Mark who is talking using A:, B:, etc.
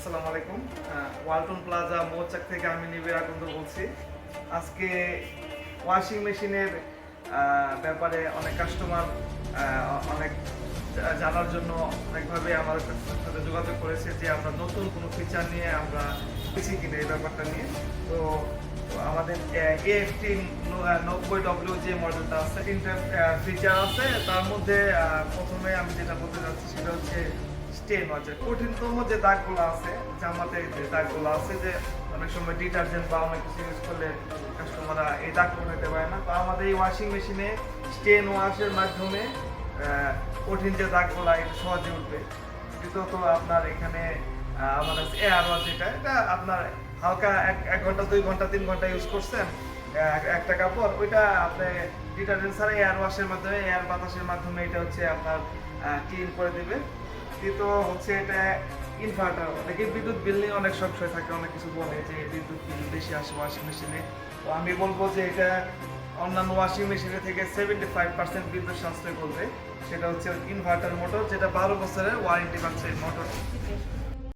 A: আসসালামু আলাইকুম। ওয়ালটন প্লাজা মৌচাক থেকে আমি নিবিড় আকন্দ বলছি। আজকে ওয়াশিং মেশিনের ব্যাপারে অনেক কাস্টমার অনেক জানার জন্য অনেকভাবে আমাদের সাথে যোগাযোগ করেছে যে আমরা নতুন কোনো ফিচার নিয়ে আমরা কিছু কিনে এই ব্যাপারটা নিয়ে। তো আমাদের এএফটি নব্বই ডব্লিউ যে মডেলটা আছে তিনটা ফিচার আছে, তার মধ্যে প্রথমে আমি যেটা বলতে চাচ্ছি সেটা হচ্ছে স্টেন আছে। কঠিনতম যে দাগগুলো আছে, জামাতে যে দাগগুলো আছে যে অনেক সময় ডিটারজেন্ট বা অনেক কিছু ইউজ করলে কাস্টমাররা এই দাগগুলো নিতে পারে না। তো আমাদের এই ওয়াশিং মেশিনে স্টেন ওয়াশের মাধ্যমে কঠিন যে দাগগুলো, এটা সহজে উঠবে। দ্বিতীয়ত আপনার এখানে আমাদের এয়ার ওয়াশ যেটা, এটা আপনার হালকা এক এক ঘণ্টা, দুই ঘণ্টা, তিন ঘণ্টা ইউজ করছেন একটা কাপড়, ওইটা আপনি ডিটারজেন্ট ছাড়া এয়ার ওয়াশের মাধ্যমে এয়ার বাতাসের মাধ্যমে এটা হচ্ছে আপনার ক্লিন করে দিবে। তৃতীয় হচ্ছে এটা ইনভার্টার অনেকে বিদ্যুৎ বিল নিয়ে অনেক সংশয় থাকে, অনেক কিছু বলে যে বিদ্যুৎ বিল বেশি আসে ওয়াশিং মেশিনে তো আমি বলব যে এটা অন্যান্য ওয়াশিং মেশিনের থেকে সেভেন্টি ফাইভ পার্সেন্ট বিদ্যুৎ সাশ্রয় করবে। সেটা হচ্ছে ইনভার্টার মোটর যেটা বারো বছরের ওয়ারেন্টি পাচ্ছে মোটর